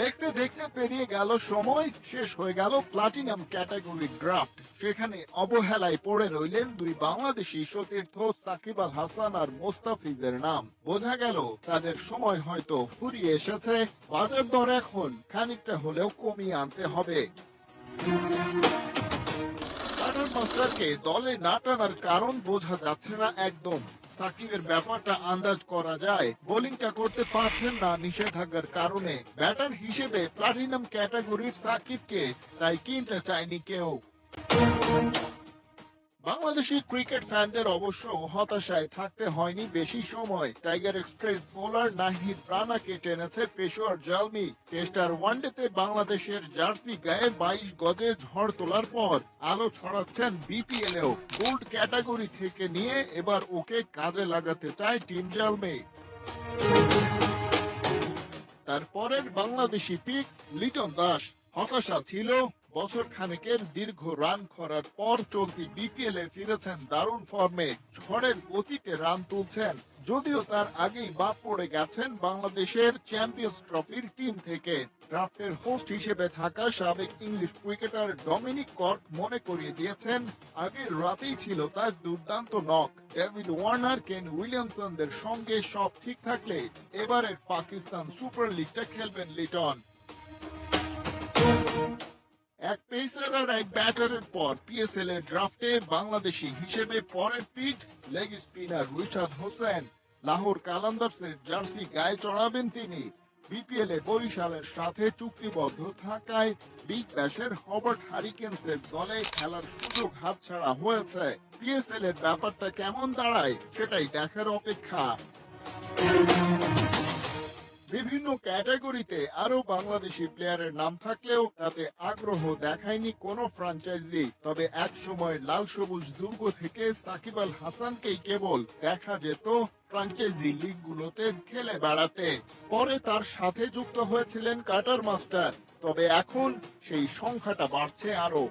দেখতে দেখতে পেরিয়ে গেল সময়, শেষ হয়ে গেল প্লাটিনাম ক্যাটাগরি ড্রাফট সেখানে অবহেলায় পড়ে রইলেন দুই বাংলাদেশি সতীর্থ সাকিব আল হাসান আর মোস্তাফিজের নাম। বোঝা গেল তাদের সময় হয়তো ফুরিয়ে এসেছে, বাজার দর এখন খানিকটা হলেও কমিয়ে আনতে হবে। মাস্টারকে দলে না টানার কারণ বোঝা যাচ্ছে না একদম। সাকিবের ব্যাপারটা আন্দাজ করা যায়। বোলিংটা করতে পারছেন না নিষেধাজ্ঞার কারণে। ব্যাটার হিসেবে প্লাটিনাম ক্যাটাগরির সাকিবকে তাই কিনতে চায়নি কেউ। বাংলাদেশি ক্রিকেট ফ্যানদের অবশ্য হতাশায় থাকতে হয়নি বেশি সময়। টাইগার এক্সপ্রেস বোলার নাহিদ রানাকে টেনেছে পেশোয়ার জালমি। টেস্ট আর ওয়ানডেতে বাংলাদেশের জার্সি গায়ে বাইশ গজে ঝড় তোলার পর আলো ছড়াচ্ছেন বিপিএল এও গোল্ড ক্যাটাগরি থেকে নিয়ে এবার ওকে কাজে লাগাতে চায় টিম জালমি। তারপরের বাংলাদেশি পিক লিটন দাস। হতাশা ছিল বছর খানেকের দীর্ঘ রান করার পর চলতি বিপিএল ফিরেছেন দারুণ ফর্মে, ঝড়ের গতিতে রান তুলছেন। যদিও তার আগেই বাদ পড়ে গেছেন বাংলাদেশের চ্যাম্পিয়ন্স ট্রফির টিম থেকে। ড্রাফটের হোস্ট হিসেবে থাকা সাবেক ইংলিশ ক্রিকেটার ডমিনিক কর্ক মনে করিয়ে দিয়েছেন আগের রাতেই ছিল তার দুর্দান্ত নক ডেভিড ওয়ার্নার, কেন উইলিয়ামসনদের সঙ্গে সব ঠিক থাকলে এবারের পাকিস্তান সুপার লিগটা খেলবেন লিটন। এক পেসার আর এক ব্যাটারের পর পিএসএল এর ড্রাফটে বাংলাদেশি হিসেবে পরের পিট leg spinner Richard Hossain. Lahore কালান্দার্সের jersey গায়ে চড়াবেন তিনি। বিপিএল এ বরিশালের সাথে চুক্তিবদ্ধ থাকায় বিগ ব্যাশের হবার্ট হারিকেন্সের দলে খেলার সুযোগ হাতছাড়া হয়েছে। পিএসএল এর ব্যাপারটা কেমন দাঁড়ায় সেটাই দেখার অপেক্ষা। বিভিন্ন ক্যাটাগরিতে আরও বাংলাদেশি প্লেয়ারের নাম থাকলেও তাতে আগ্রহ দেখায়নি কোনো ফ্রাঞ্চাইজি। তবে এক সময় লাল সবুজ দুর্গ থেকে সাকিব আল হাসানকেই কেবল দেখা যেত ফ্রাঞ্চাইজি লিগগুলোতে খেলে বেড়াতে। পরে তার সাথে যুক্ত হয়েছিলেন কাটার মাস্টার। তবে এখন সেই সংখ্যাটা বাড়ছে আরও